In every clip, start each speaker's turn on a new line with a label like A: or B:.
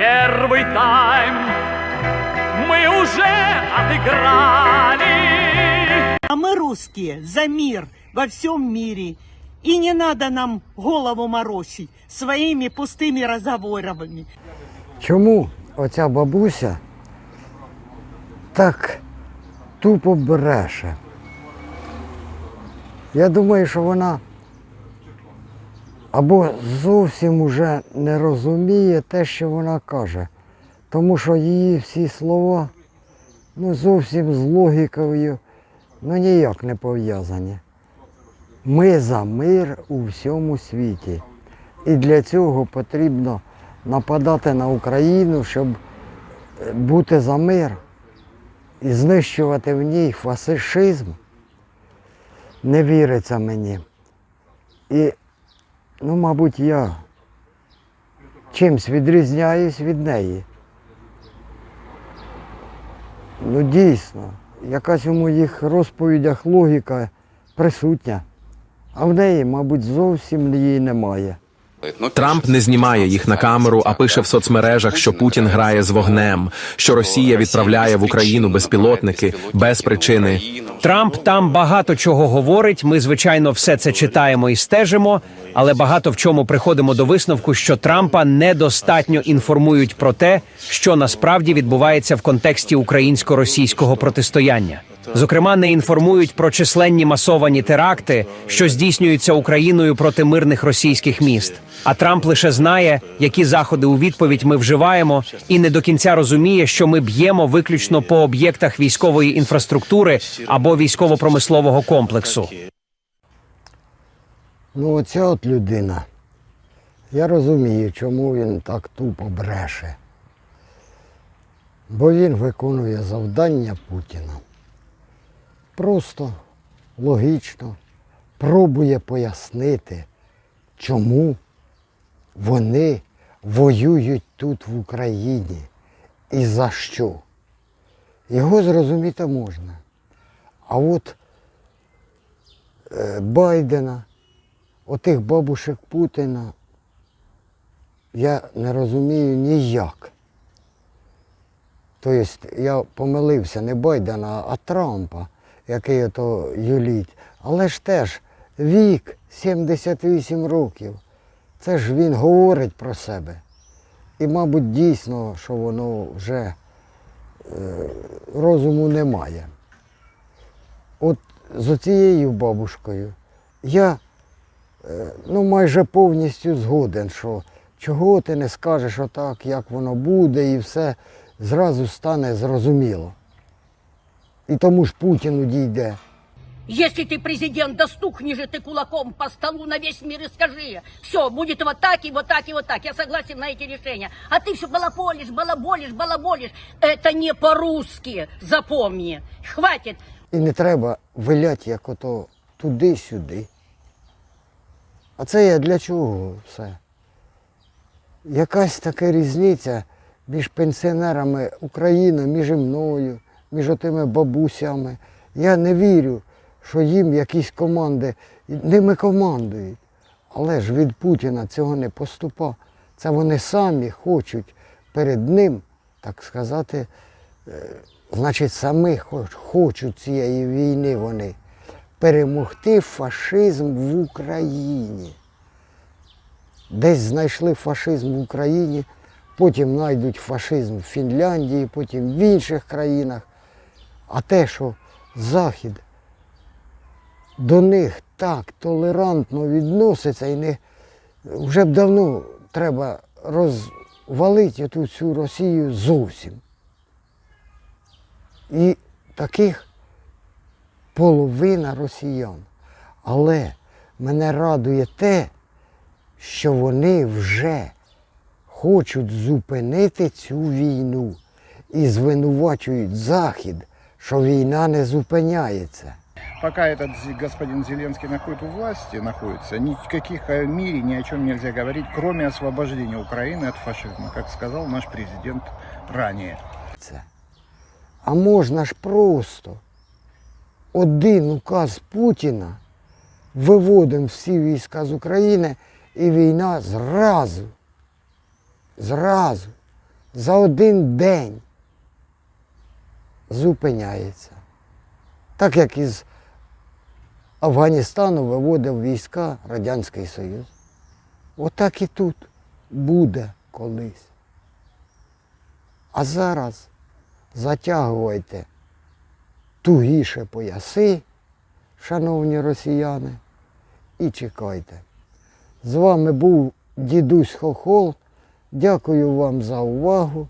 A: Первый тайм мы уже отыграли.
B: А мы русские за мир во всем мире. И не надо нам голову морочить своими пустыми разговорами.
C: Чому оця бабуся так тупо бреше? Я думаю, що вона або зовсім уже не розуміє те, що вона каже, тому що її всі слова ну, зовсім з логікою ну, ніяк не пов'язані. Ми за мир у всьому світі. І для цього потрібно нападати на Україну, щоб е, бути за мир і знищувати в ній фашизм. Не віриться мені. І, ну, мабуть, я чимсь відрізняюсь від неї. Ну, дійсно, якась у моїх розповідях логіка присутня, а в неї, мабуть, зовсім її немає.
D: Трамп не знімає їх на камеру, а пише в соцмережах, що Путін грає з вогнем, що Росія відправляє в Україну безпілотники без причини.
E: Трамп там багато чого говорить. Ми, звичайно, все це читаємо і стежимо, але багато в чому приходимо до висновку, що Трампа недостатньо інформують про те, що насправді відбувається в контексті українсько-російського протистояння. Зокрема, не інформують про численні масовані теракти, що здійснюються Україною проти мирних російських міст. А Трамп лише знає, які заходи у відповідь ми вживаємо, і не до кінця розуміє, що ми б'ємо виключно по об'єктах військової інфраструктури або військово-промислового комплексу.
C: Ну, оця от людина. Я розумію, чому він так тупо бреше. Бо він виконує завдання Путіна. Просто логічно пробує пояснити, чому вони воюють тут в Україні і за що. Його зрозуміти можна. А от е, Байдена, отих бабушек Путіна, я не розумію ніяк. Тобто я помилився не Байдена, а Трампа, який ото юліть. Але ж теж вік 78 років. Це ж він говорить про себе. І, мабуть, дійсно, що воно вже е, розуму немає. От з оцією бабушкою я е, ну, майже повністю згоден, що чого ти не скажеш отак, як воно буде, і все зразу стане зрозуміло. І тому ж Путіну дійде.
F: Если ты президент, да стукни же ты кулаком по столу на весь мир и скажи. Все, будет вот так и вот так и вот так. Я согласен на эти решения. А ты все балаболишь, балаболишь, балаболишь. Это не по-русски, запомни. Хватит.
C: І не треба виляти як ото туди-сюди. А це я для чого все? Якась така різниця між пенсіонерами України, між і мною, між отими бабусями. Я не вірю, що їм якісь команди, ними командують. Але ж від Путіна цього не поступа. Це вони самі хочуть перед ним, так сказати, е, значить, самі хочуть цієї війни вони перемогти фашизм в Україні. Десь знайшли фашизм в Україні, потім знайдуть фашизм в Фінляндії, потім в інших країнах. А те, що Захід до них так толерантно відноситься і не вже б давно треба розвалити ту всю Росію зовсім. І таких половина росіян. Але мене радує те, що вони вже хочуть зупинити цю війну і звинувачують Захід, що війна не зупиняється.
G: Пока этот зи- господин Зеленский находит у власти, находится, ни в каких э, мире ни о чем нельзя говорить, кроме освобождения Украины от фашизма, как сказал наш президент ранее.
C: це. А можна ж просто один указ Путіна виводимо всі війська з України і війна зразу, зразу за один день зупиняється. Так як із Афганістану виводив війська Радянський Союз. Отак і тут буде колись. А зараз затягуйте тугіше пояси, шановні росіяни, і чекайте. З вами був дідусь Хохол. Дякую вам за увагу.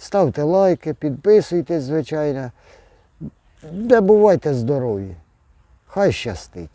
C: Ставте лайки, підписуйтесь, звичайно. Де бувайте здорові. Хай щастить.